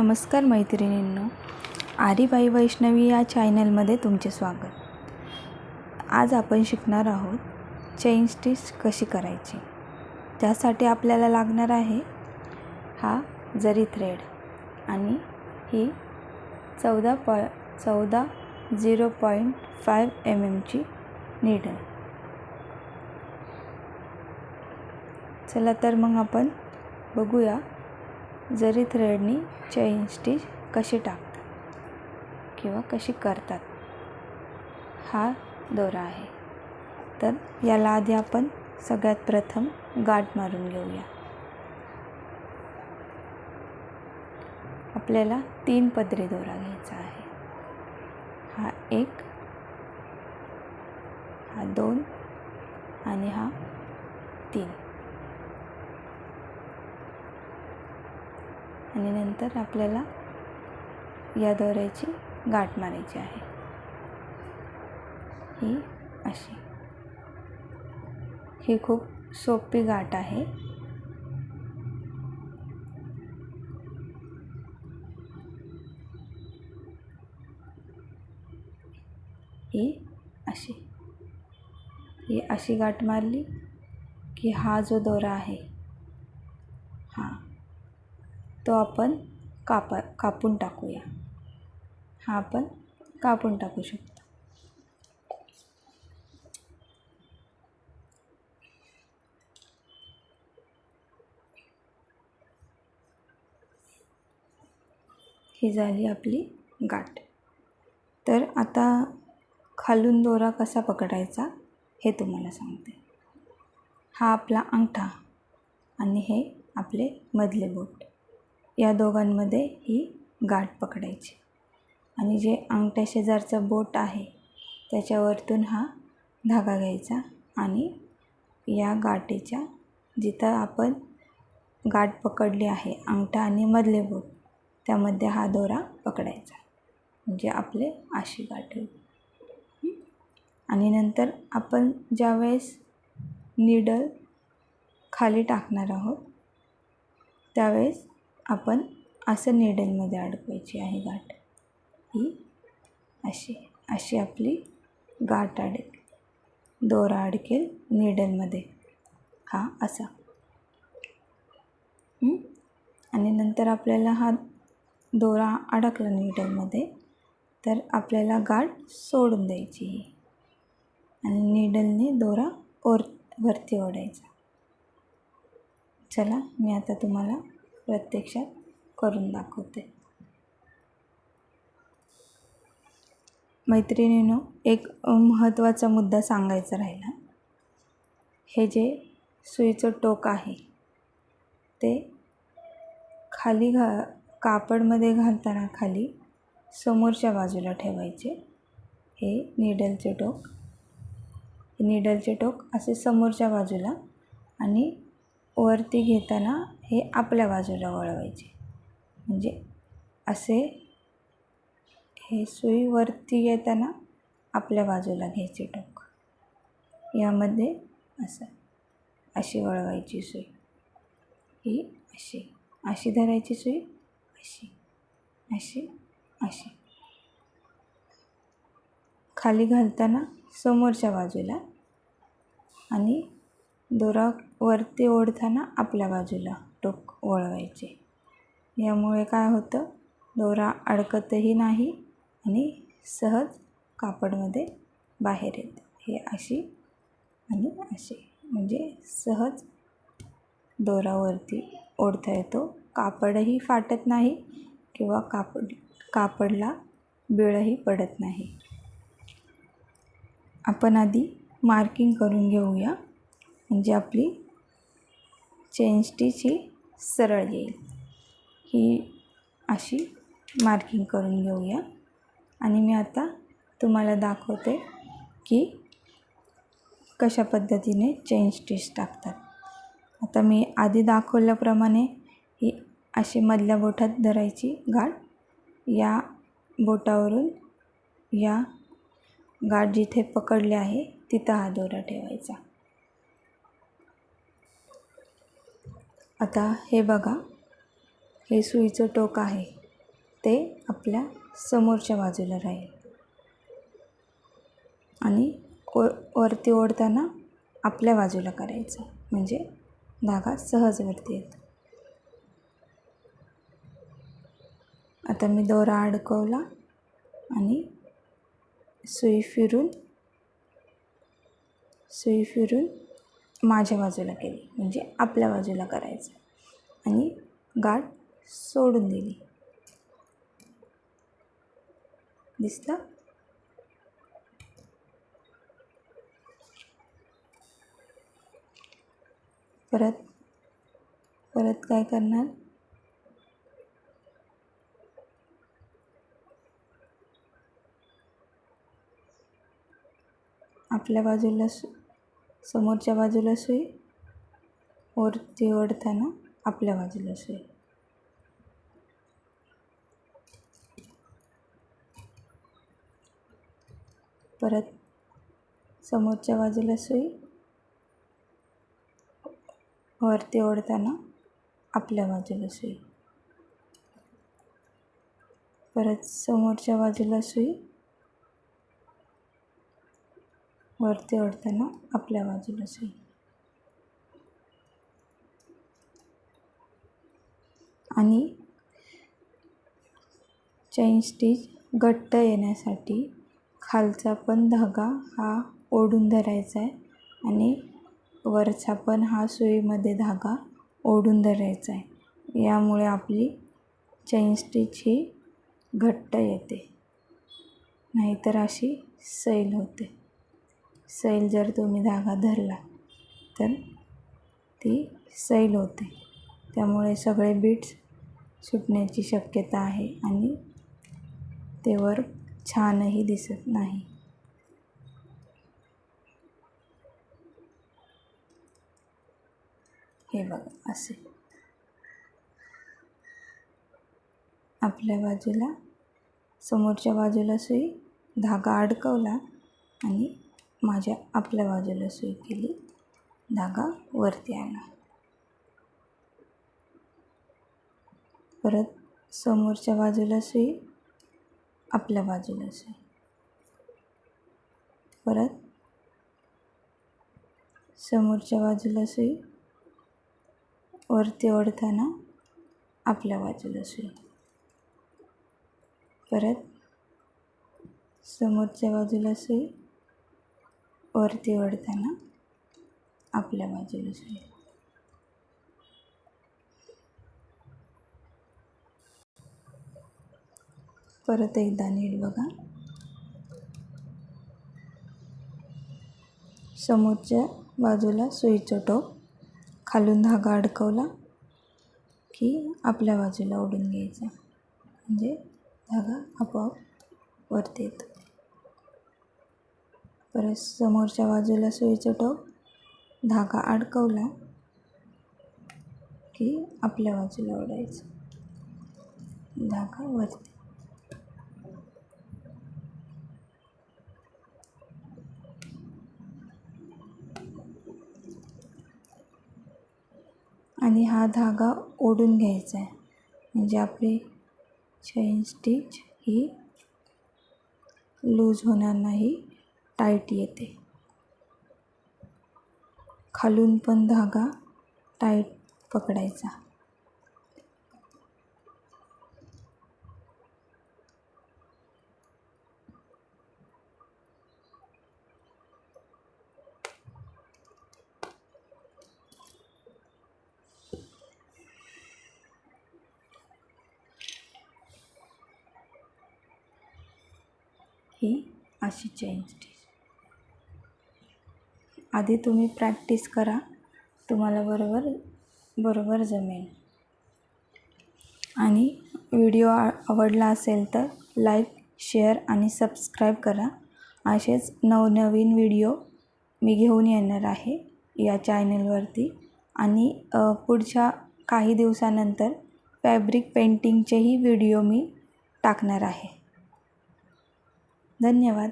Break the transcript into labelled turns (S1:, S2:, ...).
S1: नमस्कार मैत्रिणींनो आरीबाई वैष्णवी या चॅनलमध्ये तुमचे स्वागत. आज आपण शिकणार आहोत चेन स्टिच कशी करायची? त्यासाठी आपल्याला लागणार आहे हा जरी थ्रेड आणि ही चौदा पॉ चौदा झिरो पॉईंट फाईव्ह एम एमची नीडल चला तर मग आपण बघूया जरी थ्रेडनी चैन स्टिच कशी टाकतात किंवा कशी करतात हा दोरा आहे. तर याला आधी आपण सगळ्यात प्रथम गाठ मारून घेऊया. आपल्याला तीन पदरी दोरा घ्यायचा आहे. हा एक हा दोन आणि हा तीन आणि नंतर आपल्याला या दोऱ्याची गाठ मारायची आहे. ही अशी. ही खूप सोपी गाठ आहे. ही अशी. ही अशी गाठ मारली की हा जो दोरा आहे तो आपण कापा कापून टाकूया. हा आपण कापून टाकू शकतो. ही झाली आपली गाठ. तर आता खालून दोरा कसा पकडायचा हे तुम्हाला सांगते. हा आपला अंगठा आणि हे आपले मधले बोट. या दोघांमध्ये ही गाठ पकडायची. आणि जे अंगठ्या शेजारचं बोट आहे त्याच्यावरतून हा धागा घ्यायचा आणि या गाठीच्या जिथं आपण गाठ पकडली आहे अंगठा आणि मधले बोट त्यामध्ये हा दोरा पकडायचा. म्हणजे आपले अशी गाठ होईल. आणि नंतर आपण ज्यावेळेस निडल खाली टाकणार आहोत त्यावेळेस आपण असं निडलमध्ये अडकवायची आहे गाठ. ही अशी अशी आपली गाठ अडकेल दोरा अडकेल निडलमध्ये. हा असा. आणि नंतर आपल्याला हा दोरा अडकला निडलमध्ये तर आपल्याला गाठ सोडून द्यायची ही. आणि निडलने दोरा ओर वरती ओढायचा. चला मी आता तुम्हाला प्रत्यक्षात करून दाखवते. मैत्रिणीनो एक महत्त्वाचा मुद्दा सांगायचा राहिला. हे जे सुईचं टोक आहे ते खाली घा कापडमध्ये घालताना खाली समोरच्या बाजूला ठेवायचे. हे निडलचे टोक. निडलचे टोक असे समोरच्या बाजूला आणि वरती घेताना हे आपल्या बाजूला वळवायचे. म्हणजे असे हे सुई वरती येताना आपल्या बाजूला घ्यायचे टोक. यामध्ये असं अशी वळवायची सुई. ही अशी अशी धरायची सुई अशी अशी अशी. खाली घालताना समोरच्या बाजूला आणि दोरा वरती ओढताना आपल्या बाजूला टोक वळवायचे. यामुळे काय होतं? दोरा अडकतही नाही आणि सहज कापडमध्ये बाहेर येते. हे अशी आणि अशी म्हणजे सहज दोरावरती ओढता येतो. कापडही फाटत नाही किंवा कापड कापडला बिळही पडत नाही. आपण आधी मार्किंग करून घेऊया. म्हणजे आपली चेन स्टिच ही सरळ येईल. ही अशी मार्किंग करून घेऊया. आणि मी आता तुम्हाला दाखवते की कशा पद्धतीने चेन स्टिच टाकतात. आता मी आधी दाखवल्याप्रमाणे ही अशी मधल्या बोटात धरायची गाठ या बोटावरून या गाठ जिथे पकडले आहे तिथं हा दोरा ठेवायचा. आता हे बघा. हे सुईचं टोक आहे. ते आपल्या समोरच्या बाजूला राहील. आणि ओ वरती ओढताना आपल्या बाजूला करायचं. म्हणजे धागा सहज वरती येतो. आता मी दोरा अडकवला आणि सुई फिरून सुई फिरून माझ्या बाजूला केली म्हणजे आपल्या बाजूला करायचं. आणि गाठ सोडून दिली. दिसलं? परत परत काय करणार? आपल्या बाजूला सु समोरच्या बाजूला सुई वरती ओढताना आपल्या बाजूला सुई. परत समोरच्या बाजूला सुई वरती ओढताना आपल्या बाजूला सुई. परत समोरच्या बाजूला सुई वरती ओढताना आपल्या बाजूला येईल आणि चैन स्टिच घट्ट येण्यासाठी खालचा पण धागा हा ओढून धरायचा आहे आणि वरचा पण हा सुईमध्ये धागा ओढून धरायचा आहे. यामुळे आपली चैन स्टिच ही घट्ट येते. नाहीतर अशी सैल होते. सैल जर तुम्ही धागा धरला तर ती सैल होते. त्यामुळे सगळे बीट्स सुटण्याची शक्यता आहे आणि ते वर छानही दिसत नाही. हे बघा असे. आपल्या बाजूला समोरच्या बाजूला सुई धागा अडकवला आणि माझ्या आपल्या बाजूला सुई केली. धागा वरती आणा. परत समोरच्या बाजूला सुई आपल्या बाजूला सुई. परत समोरच्या बाजूला सुई वरती ओढताना आपल्या बाजूला सुई. परत समोरच्या बाजूला सुई वरती ओढताना आपल्या बाजूला सुई परत एकदा नीट बघा. समोरच्या बाजूला सुईचं टोक खालून धागा अडकवला की आपल्या बाजूला ओढून घ्यायचा. म्हणजे धागा आपोआप वरती येतो. परत समोरच्या बाजूला सुईचं टोक धागा अडकवला की आपल्या बाजूला ओढायचं. धागा वरती. आणि हा धागा ओढून घ्यायचा आहे. म्हणजे आपली चैन स्टिच ही लूज होणार नाही. टाईट येते. खालून पण धागा टाईट पकडायचा. ही अशी चेन स्टिच आधी तुम्ही प्रॅक्टिस करा. तुम्हाला बरोबर बरोबर जमेल. आणि व्हिडिओ आवडला असेल तर लाईक शेअर आणि सबस्क्राईब करा. असेच नवनवीन व्हिडिओ मी घेऊन येणार आहे या चॅनलवरती आणि पुढच्या काही दिवसानंतर फॅब्रिक पेंटिंगचेही व्हिडिओ मी टाकणार आहे. धन्यवाद.